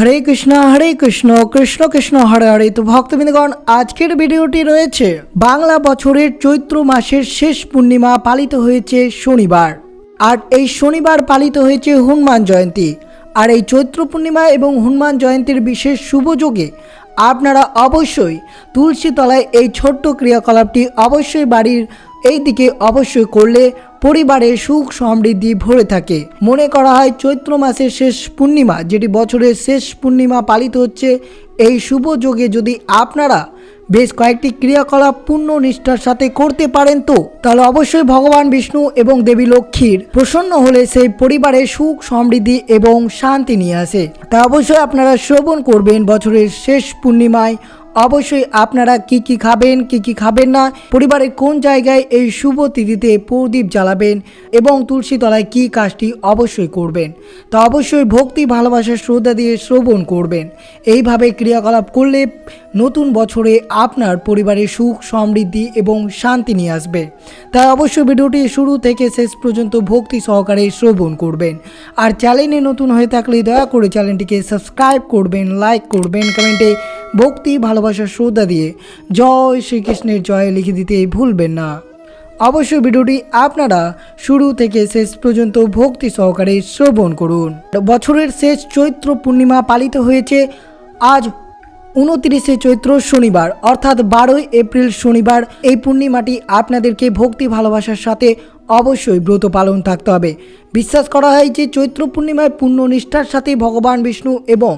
হরে কৃষ্ণ হরে কৃষ্ণ কৃষ্ণ কৃষ্ণ, হরে হরে। তো ভক্তবৃন্দগণ, আজকের ভিডিওটি রয়েছে, বাংলা বছরের চৈত্র মাসের শেষ পূর্ণিমা পালিত হয়েছে শনিবার। আর এই শনিবার পালিত হয়েছে হনুমান জয়ন্তী। আর এই চৈত্র পূর্ণিমা এবং হনুমান জয়ন্তীর বিশেষ শুভ যোগে আপনারা অবশ্যই তুলসী তলায় এই ছোট্ট ক্রিয়াকলাপটি অবশ্যই বাড়ির এই দিকে অবশ্যই করলে পরিবারে সুখ সমৃদ্ধি ভরে থাকে। মনে করা হয় চৈত্র মাসের শেষ পূর্ণিমা, যেটি বছরের শেষ পূর্ণিমা পালিত হচ্ছে। এই শুভ যোগে যদি আপনারা বেশ কয়েকটি ক্রিয়াকলাপ পূর্ণ নিষ্ঠার সাথে করতে পারেন তো, তাহলে অবশ্যই ভগবান বিষ্ণু এবং দেবী লক্ষ্মীর প্রসন্ন হলে সেই পরিবারে সুখ সমৃদ্ধি এবং শান্তি নিয়ে আসে। তা অবশ্যই আপনারা শ্রবণ করবেন বছরের শেষ পূর্ণিমায় অবশ্যই আপনারা কি কি খাবেন, কি কি খাবেন না পরিবারের কোন জায়গায় এই শুভ তিথিতে প্রদীপ জ্বালাবেন এবং তুলসী তলায় কি কাজটি অবশ্যই করবেন? তা অবশ্যই ভক্তি, ভালোবাসা, শ্রদ্ধা দিয়ে শ্রবণ করবেন। এইভাবে ক্রিয়াকলাপ করলে নতুন বছরে আপনার পরিবারে সুখ, সমৃদ্ধি এবং শান্তি নিয়ে আসবে। তাই অবশ্যই ভিডিওটি শুরু থেকে শেষ পর্যন্ত ভক্তি সহকারে শ্রবণ করবেন। আর চ্যানেলে নতুন হয়ে থাকলে দয়া করে চ্যানেলটিকে সাবস্ক্রাইব করবেন, লাইক করবেন, কমেন্টে ভক্তি ভালোবাসা শ্রদ্ধা দিয়ে জয় শ্রীকৃষ্ণের জয় লিখে দিতে ভুলবেন না। অবশ্যই ভিডিওটি আপনারা শুরু থেকে শেষ পর্যন্ত ভক্তি সহকারে শ্রবণ করুন। বছরের শেষ চৈত্র পূর্ণিমা পালিত হয়েছে আজ উনত্রিশে চৈত্র শনিবার, অর্থাৎ বারোই এপ্রিল শনিবার। এই পূর্ণিমাটি আপনাদেরকে ভক্তি ভালোবাসার সাথে অবশ্যই ব্রত পালন থাকতে হবে। বিশ্বাস করা হয় যে চৈত্র পূর্ণিমায় পূর্ণ নিষ্ঠার সাথে ভগবান বিষ্ণু এবং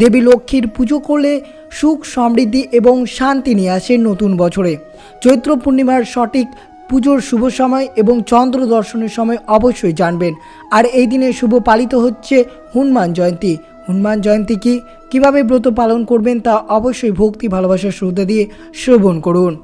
দেবী লক্ষ্মীর পুজো করলে সুখ, সমৃদ্ধি এবং শান্তি নিয়ে আসে নতুন বছরে। চৈত্র পূর্ণিমার সঠিক পুজোর শুভ সময় এবং চন্দ্র দর্শনের সময় অবশ্যই জানবেন। আর এই দিনে শুভ পালিত হচ্ছে হনুমান জয়ন্তী। হনুমান জয়ন্তী কি? কীভাবে ব্রত পালন করবেন তা অবশ্যই ভক্তি, ভালোবাসার শ্রদ্ধা দিয়ে শ্রবণ করুন।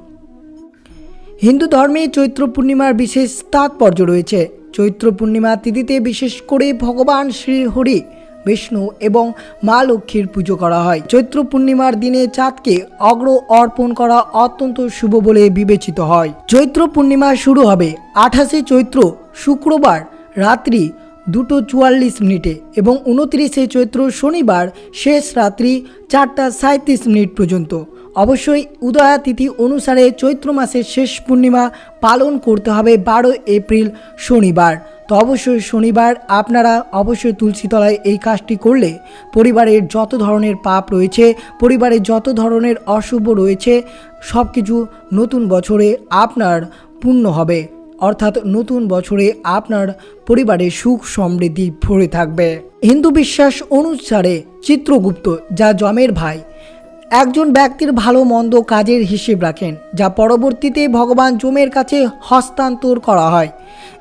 হিন্দু ধর্মে চৈত্র পূর্ণিমার বিশেষ তাৎপর্য রয়েছে। চৈত্র পূর্ণিমা তিথিতে বিশেষ করে ভগবান শ্রী হরি বিষ্ণু এবং মা লক্ষ্মীর পুজো করা হয়। চৈত্র পূর্ণিমার দিনে চাঁদকে অগ্র অর্পণ করা অত্যন্ত শুভ বলে বিবেচিত হয়। চৈত্র পূর্ণিমা শুরু হবে আঠাশে চৈত্র শুক্রবার রাত্রি দুটো চুয়াল্লিশ মিনিটে এবং উনত্রিশে চৈত্র শনিবার শেষ রাত্রি চারটা সাঁত্রিশ মিনিট পর্যন্ত। অবশ্যই উদয়া তিথি অনুসারে চৈত্র মাসের শেষ পূর্ণিমা পালন করতে হবে বারো এপ্রিল শনিবার। তো অবশ্যই শনিবার আপনারা অবশ্যই তুলসী তলায় এই কাজটি করলে পরিবারের যত ধরনের পাপ রয়েছে, পরিবারের যত ধরনের অশুভ রয়েছে সব কিছু নতুন বছরে আপনার পূর্ণ হবে। অর্থাৎ নতুন বছরে আপনার পরিবারে সুখ সমৃদ্ধি ভরে থাকবে। হিন্দু বিশ্বাস অনুসারে চিত্রগুপ্ত, যা জমের ভাই একজন ব্যক্তির ভালো মন্দ কাজের হিসেব রাখেন, যা পরবর্তীতে ভগবান জমের কাছে হস্তান্তর করা হয়,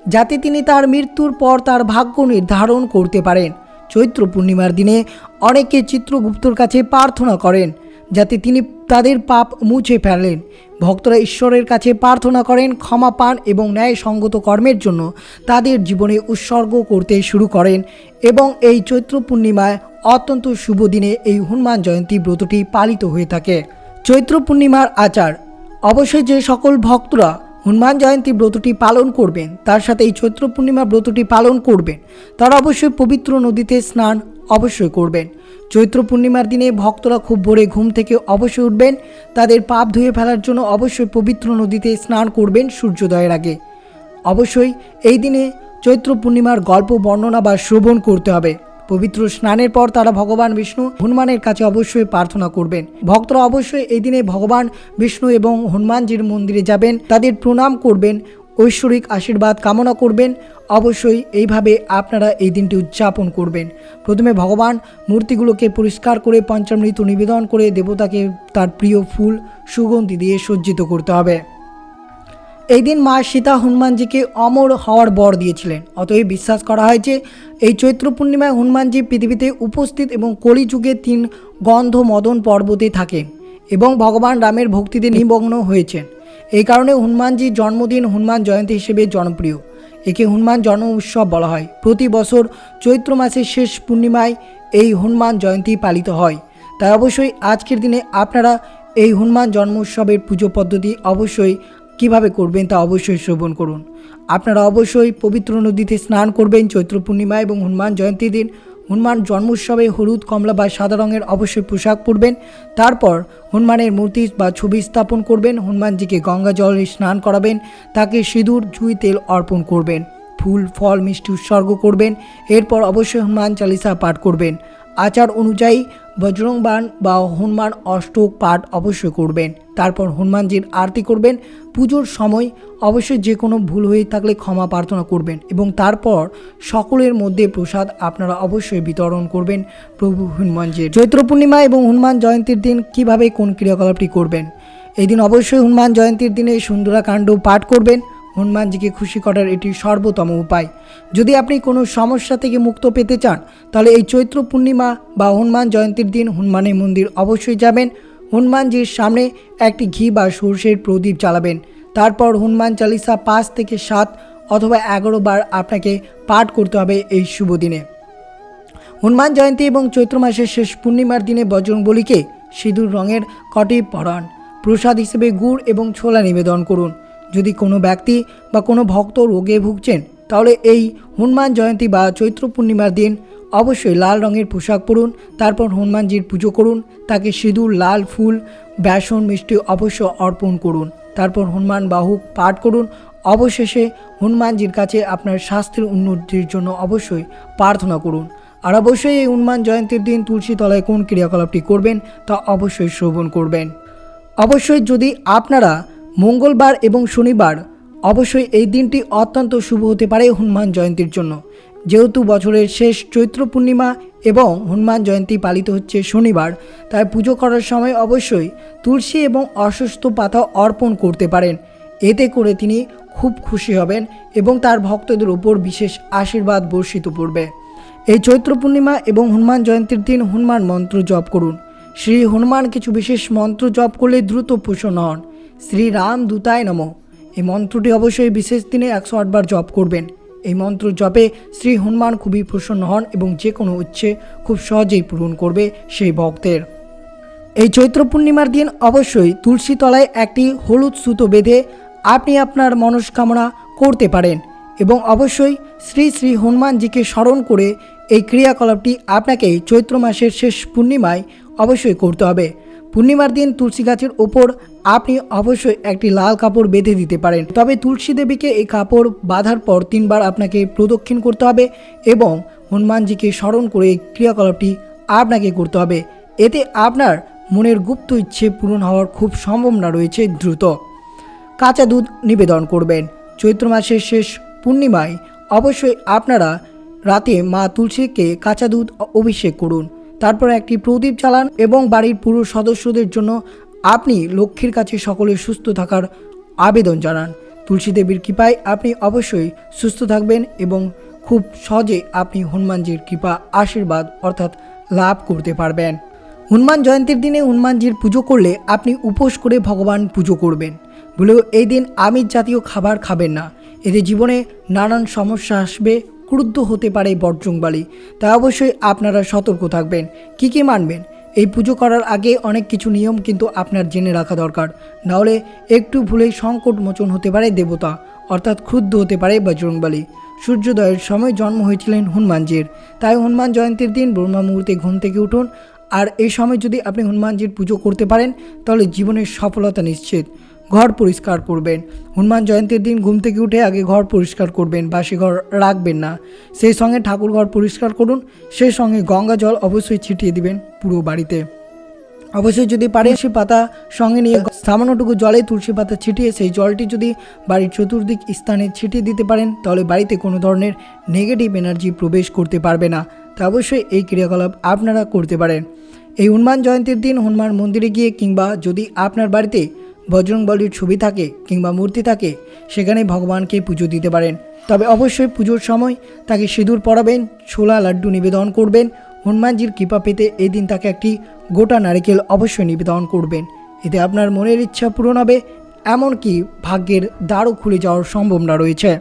যাতে তিনি তার মৃত্যুর পর তার ভাগ্য নির্ধারণ করতে পারেন। চৈত্র পূর্ণিমার দিনে অনেকে চিত্রগুপ্তর কাছে প্রার্থনা করেন যাতে তিনি তাদের পাপ মুছে ফেলেন। ভক্তরা ঈশ্বরের কাছে প্রার্থনা করেন, ক্ষমা পান এবং ন্যায়সঙ্গত কর্মের জন্য তাদের জীবনে উৎসর্গ করতে শুরু করেন এবং এই চৈত্র পূর্ণিমায় অত্যন্ত শুভ দিনে এই হনুমান জয়ন্তী ব্রতটি পালিত হয়ে থাকে। চৈত্র পূর্ণিমার আচার, অবশ্যই যে সকল ভক্তরা হনুমান জয়ন্তী ব্রতটি পালন করবেন, তার সাথে এই চৈত্র পূর্ণিমা ব্রতটি পালন করবেন, তারা অবশ্যই পবিত্র নদীতে স্নান অবশ্যই করবেন। চৈত্র পূর্ণিমার দিনে ভক্তরা খুব ভোরে ঘুম থেকে অবশ্যই উঠবেন। তাদের পাপ ধুয়ে ফেলার জন্য অবশ্যই পবিত্র নদীতে স্নান করবেন সূর্যোদয়ের আগে। অবশ্যই এই দিনে চৈত্র পূর্ণিমার গল্প, বর্ণনা বা শ্রবণ করতে হবে। পবিত্র স্নানের পর তারা ভগবান বিষ্ণু হনুমানের কাছে অবশ্যই প্রার্থনা করবেন। ভক্তরা অবশ্যই এই দিনে ভগবান বিষ্ণু এবং হনুমানজির মন্দিরে যাবেন। তাদের প্রণাম করবেন। ঐশ্বরিক আশীর্বাদ কামনা করবেন। অবশ্যই এইভাবে আপনারা এই দিনটি উদযাপন করবেন। প্রথমে ভগবান মূর্তিগুলোকে পরিষ্কার করে পঞ্চামৃত নিবেদন করে দেবতাকে তার প্রিয় ফুল, সুগন্ধি দিয়ে সজ্জিত করতে হবে। এই দিন মা সীতা হনুমানজিকে অমর হওয়ার বর দিয়েছিলেন। অতএব বিশ্বাস করা হয় যে, এই চৈত্র পূর্ণিমায় হনুমানজি পৃথিবীতে উপস্থিত এবং কলিযুগে তিন গন্ধ মদন পর্বতে থাকেন এবং ভগবান রামের ভক্তিতে নিমগ্ন হয়েছেন। এই কারণে হনুমানজির জন্মদিন হনুমান জয়ন্তী হিসেবে জনপ্রিয়। একে হনুমান জন্ম উৎসব বলা হয়। প্রতি বছর চৈত্র মাসের শেষ পূর্ণিমায় এই হনুমান জয়ন্তী পালিত হয়। তাই অবশ্যই আজকের দিনে আপনারা এই হনুমান জন্ম উৎসবের পুজো পদ্ধতি অবশ্যই কীভাবে করবেন তা অবশ্যই শ্রবণ করুন। আপনারা অবশ্যই পবিত্র নদীতে স্নান করবেন চৈত্র পূর্ণিমা এবং হনুমান জয়ন্তী দিন। হনুমান জন্মোৎসবে হলুদ, কমলা বা সাদা রঙের অবশ্যই পোশাক পরবেন। তারপর হনুমানের মূর্তি বা ছবি স্থাপন করবেন। হনুমানজিকে গঙ্গা জলে স্নান করাবেন। তাকে সিঁদুর, জুই, তেল অর্পণ করবেন। ফুল, ফল, মিষ্টি উৎসর্গ করবেন। এরপর অবশ্যই হনুমান চালিসা পাঠ করবেন। আচার অনুযায়ী বজরংবান বা হনুমান অষ্টক পাঠ অবশ্যই করবেন। তারপর হনুমানজির আরতি করবেন। পুজোর সময় অবশ্যই যে কোনো ভুল হয়ে থাকলে ক্ষমা প্রার্থনা করবেন এবং তারপর সকলের মধ্যে প্রসাদ আপনারা অবশ্যই বিতরণ করবেন প্রভু হনুমানজির। চৈত্র পূর্ণিমা এবং হনুমান জয়ন্তীর দিন কীভাবে কোন ক্রিয়াকলাপটি করবেন? এই দিন অবশ্যই হনুমান জয়ন্তীর দিনে সুন্দরাকাণ্ড পাঠ করবেন। হনুমানজিকে খুশি করার এটি সর্বোত্তম উপায়। যদি আপনি কোনো সমস্যা থেকে মুক্ত পেতে চান, তাহলে এই চৈত্র পূর্ণিমা বা হনুমান জয়ন্তীর দিন হনুমানের মন্দির অবশ্যই যাবেন। হনুমানজির সামনে একটি ঘি বা সর্ষের প্রদীপ জ্বালাবেন। তারপর হনুমান চালিসা পাঁচ থেকে সাত অথবা এগারো বার আপনাকে পাঠ করতে হবে এই শুভ দিনে। হনুমান জয়ন্তী এবং চৈত্র মাসের শেষ পূর্ণিমার দিনে বজরংবলীকে সিঁদুর রঙের কটি পরান প্রসাদ হিসেবে গুড় এবং ছোলা নিবেদন করুন। যদি কোনো ব্যক্তি বা কোনো ভক্ত রোগে ভুগছেন, তাহলে এই হনুমান জয়ন্তী বা চৈত্র পূর্ণিমার দিন অবশ্যই লাল রঙের পোশাক পরুন, তারপর হনুমানজির পুজো করুন, তাকে সিঁদুর, লাল ফুল, বেসন, মিষ্টি অবশ্য অর্পণ করুন, তারপর হনুমান বাহুক পাঠ করুন। অবশেষে হনুমানজির কাছে আপনার স্বাস্থ্যের উন্নতির জন্য অবশ্যই প্রার্থনা করুন। আর অবশ্যই এই হনুমান জয়ন্তীর দিন তুলসী তলায় কোন ক্রিয়াকলাপটি করবেন, তা অবশ্যই শ্রবণ করবেন। অবশ্যই যদি আপনারা মঙ্গলবার এবং শনিবার। অবশ্যই এই দিনটি অত্যন্ত শুভ হতে পারে হনুমান জয়ন্তীর জন্য। যেহেতু বছরের শেষ চৈত্র পূর্ণিমা এবং হনুমান জয়ন্তী পালিত হচ্ছে শনিবার, তাই পুজো করার সময় অবশ্যই তুলসী এবং অসুস্থ পাতা অর্পণ করতে পারেন। এতে করে তিনি খুব খুশি হবেন এবং তার ভক্তদের উপর বিশেষ আশীর্বাদ বর্ষিত পড়বে। এই চৈত্র পূর্ণিমা এবং হনুমান জয়ন্তীর দিন হনুমান মন্ত্র জপ করুন। শ্রী হনুমান কিছু বিশেষ মন্ত্র জপ করলে দ্রুত পোষণ হন। শ্রী রাম দূতায় নম। এই মন্ত্রটি অবশ্যই বিশেষ দিনে একশো আটবার জপ করবেন। এই মন্ত্র জপে শ্রী হনুমান খুবই প্রসন্ন হন এবং যে কোনো উচ্ছে খুব সহজেই পূরণ করবে সেই ভক্তের। এই চৈত্র পূর্ণিমার দিন অবশ্যই তুলসী তলায় একটি হলুদ সুতো বেঁধে আপনি আপনার মনস্কামনা করতে পারেন এবং অবশ্যই শ্রী শ্রী হনুমানজিকে স্মরণ করে এই ক্রিয়াকলাপটি আপনাকে চৈত্র মাসের শেষ পূর্ণিমায় অবশ্যই করতে হবে। পূর্ণিমার দিন তুলসী গাছের ওপর আপনি অবশ্যই একটি লাল কাপড় বেঁধে দিতে পারেন। তবে তুলসী দেবীকে এই কাপড় বাঁধার পর তিনবার আপনাকে প্রদক্ষিণ করতে হবে এবং হনুমানজিকে স্মরণ করে এই ক্রিয়াকলাপটি আপনাকে করতে হবে। এতে আপনার মনের গুপ্ত ইচ্ছে পূরণ হওয়ার খুব সম্ভাবনা রয়েছে দ্রুত। কাঁচা দুধ নিবেদন করবেন। চৈত্র মাসের শেষ পূর্ণিমায় অবশ্যই আপনারা রাতে মা তুলসীকে কাঁচা দুধ অভিষেক করুন। তারপর একটি প্রদীপ চালান এবং বাড়ির পুরো সদস্যদের জন্য আপনি লক্ষ্মীর কাছে সকলে সুস্থ থাকার আবেদন জানান। তুলসী দেবীর কৃপায় আপনি অবশ্যই সুস্থ থাকবেন এবং খুব সহজে আপনি হনুমানজির কৃপা আশীর্বাদ অর্থাৎ লাভ করতে পারবেন। হনুমান জয়ন্তীর দিনে হনুমানজির পুজো করলে আপনি উপোস করে ভগবান পুজো করবেন। বলেও এই দিন আমিষ জাতীয় খাবার খাবেন না। এতে জীবনে নানান সমস্যা আসবে ক্রুদ্ধ হতে পারে বর্জংবালি তাই অবশ্যই আপনারা সতর্ক থাকবেন। কি কি মানবেন? এই পুজো করার আগে অনেক কিছু নিয়ম কিন্তু আপনার জেনে রাখা দরকার। নাহলে একটু ভুলেই সংকট মোচন হতে পারে দেবতা, অর্থাৎ ক্ষুদ্ধ হতে পারে বজরংবলী সূর্যোদয়ের সময় জন্ম হয়েছিলেন হনুমানজির। তাই হনুমান জয়ন্তীর দিন ব্রহ্মা মুহূর্তে ঘুম থেকে উঠুন। আর এই সময় যদি আপনি হনুমানজির পুজো করতে পারেন, তাহলে জীবনের সফলতা নিশ্চিত। ঘর পরিষ্কার করবেন। হনুমান জয়ন্তীর দিন ঘুম থেকে উঠে আগে ঘর পরিষ্কার করবেন, বাসি ঘর রাখবেন না। সেই সঙ্গে ঠাকুর ঘর পরিষ্কার করুন, সেই সঙ্গে গঙ্গা জল অবশ্যই ছিটিয়ে দিবেন পুরো বাড়িতে। অবশ্যই যদি পারে তুলসী পাতা সঙ্গে নিয়ে সামান্যটুকু জলে তুলসী পাতা ছিটিয়ে সেই জলটি যদি বাড়ির চতুর্দিক স্থানে ছিটিয়ে দিতে পারেন, তাহলে বাড়িতে কোনো ধরনের নেগেটিভ এনার্জি প্রবেশ করতে পারবে না। তা অবশ্যই এই ক্রিয়াকলাপ আপনারা করতে পারেন। এই হনুমান জয়ন্তীর দিন হনুমান মন্দিরে গিয়ে কিংবা যদি আপনার বাড়িতে বজরংবলীর ছবি থাকে কিংবা মূর্তি থাকে, সেখানে ভগবানকে পুজো দিতে পারেন। তবে অবশ্যই পুজোর সময় তাকে সিঁদুর পরাবেন, ছোলা, লাড্ডু নিবেদন করবেন, হনুমানজির কৃপা পেতে এই দিন তাকে একটি গোটা নারিকেল অবশ্যই নিবেদন করবেন। এতে আপনার মনের ইচ্ছা পূরণ হবে, এমনকি ভাগ্যের দ্বারও খুলে যাওয়ার সম্ভাবনা রয়েছে।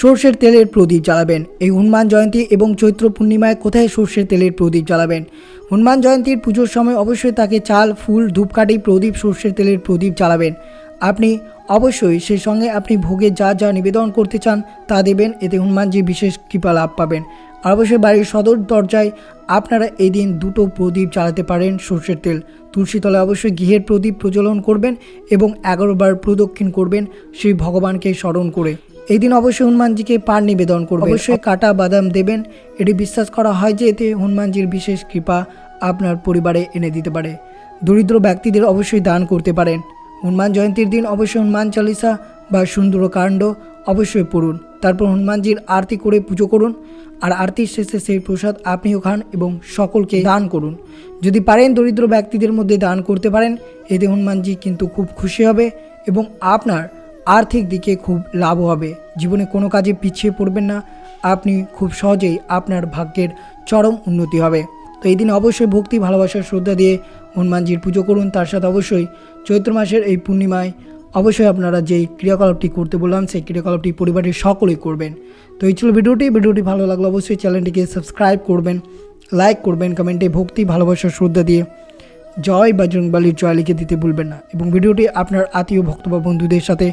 সর্ষের তেলের প্রদীপ জ্বালাবেন। এই হনুমান জয়ন্তী এবং চৈত্র পূর্ণিমায় কোথায় সর্ষের তেলের প্রদীপ জ্বালাবেন? হনুমান জয়ন্তীর পুজোর সময় অবশ্যই তাকে চাল, ফুল, ধূপকাঠি, প্রদীপ, সর্ষের তেলের প্রদীপ জ্বালাবেন। আপনি অবশ্যই সেই সঙ্গে আপনি ভোগে যা যা নিবেদন করতে চান তা দেবেন, এতে হনুমানজি বিশেষ কৃপা লাভ পাবেন। আর অবশ্যই বাড়ির সদর দরজায় আপনারা এই দিন দুটো প্রদীপ জ্বালাতে পারেন সর্ষের তেল। তুলসী তলায় অবশ্যই গৃহের প্রদীপ প্রজ্বলন করবেন এবং এগারো বার প্রদক্ষিণ করবেন শ্রী ভগবানকে স্মরণ করে। এই দিন অবশ্যই হনুমানজিকে পান নিবেদন করবেন। অবশ্যই। কাটা বাদাম দেবেন। এটি বিশ্বাস করা হয় যে এতে হনুমানজির বিশেষ কৃপা আপনার পরিবারে এনে দিতে পারে। দরিদ্র ব্যক্তিদের অবশ্যই দান করতে পারেন। হনুমান জয়ন্তীর দিন অবশ্যই হনুমান চালিসা বা সুন্দরকাণ্ড অবশ্যই পড়ুন। তারপর হনুমানজির আরতি করে পুজো করুন। আর আরতির শেষে সেই প্রসাদ আপনিও খান এবং সকলকে দান করুন। যদি পারেন দরিদ্র ব্যক্তিদের মধ্যে দান করতে পারেন এতে হনুমানজি কিন্তু খুব খুশি হবে এবং আপনার আর্থিক দিকে খুব লাভ হবে। জীবনে কোনো কাজে পিছিয়ে পড়বেন না। আপনি খুব সহজেই আপনার ভাগ্যের চরম উন্নতি হবে। তো এই দিন অবশ্যই ভক্তি ভালোবাসার শ্রদ্ধা দিয়ে হনুমানজির পুজো করুন। তার সাথে অবশ্যই চৈত্র মাসের এই পূর্ণিমায় অবশ্যই আপনারা যেই ক্রিয়াকলাপটি করতে বললাম, সেই ক্রিয়াকলাপটি পরিবারের সকলেই করবেন। তো এই ছিল ভিডিওটি। ভিডিওটি ভালো লাগলে অবশ্যই চ্যানেলটিকে সাবস্ক্রাইব করবেন, লাইক করবেন, কমেন্টে ভক্তি ভালোবাসার শ্রদ্ধা দিয়ে জয় বজরংবলির জয় লিখে দিতে ভুলবেন না। এবং ভিডিওটি আপনার আত্মীয়, ভক্ত বা বন্ধুদের সাথে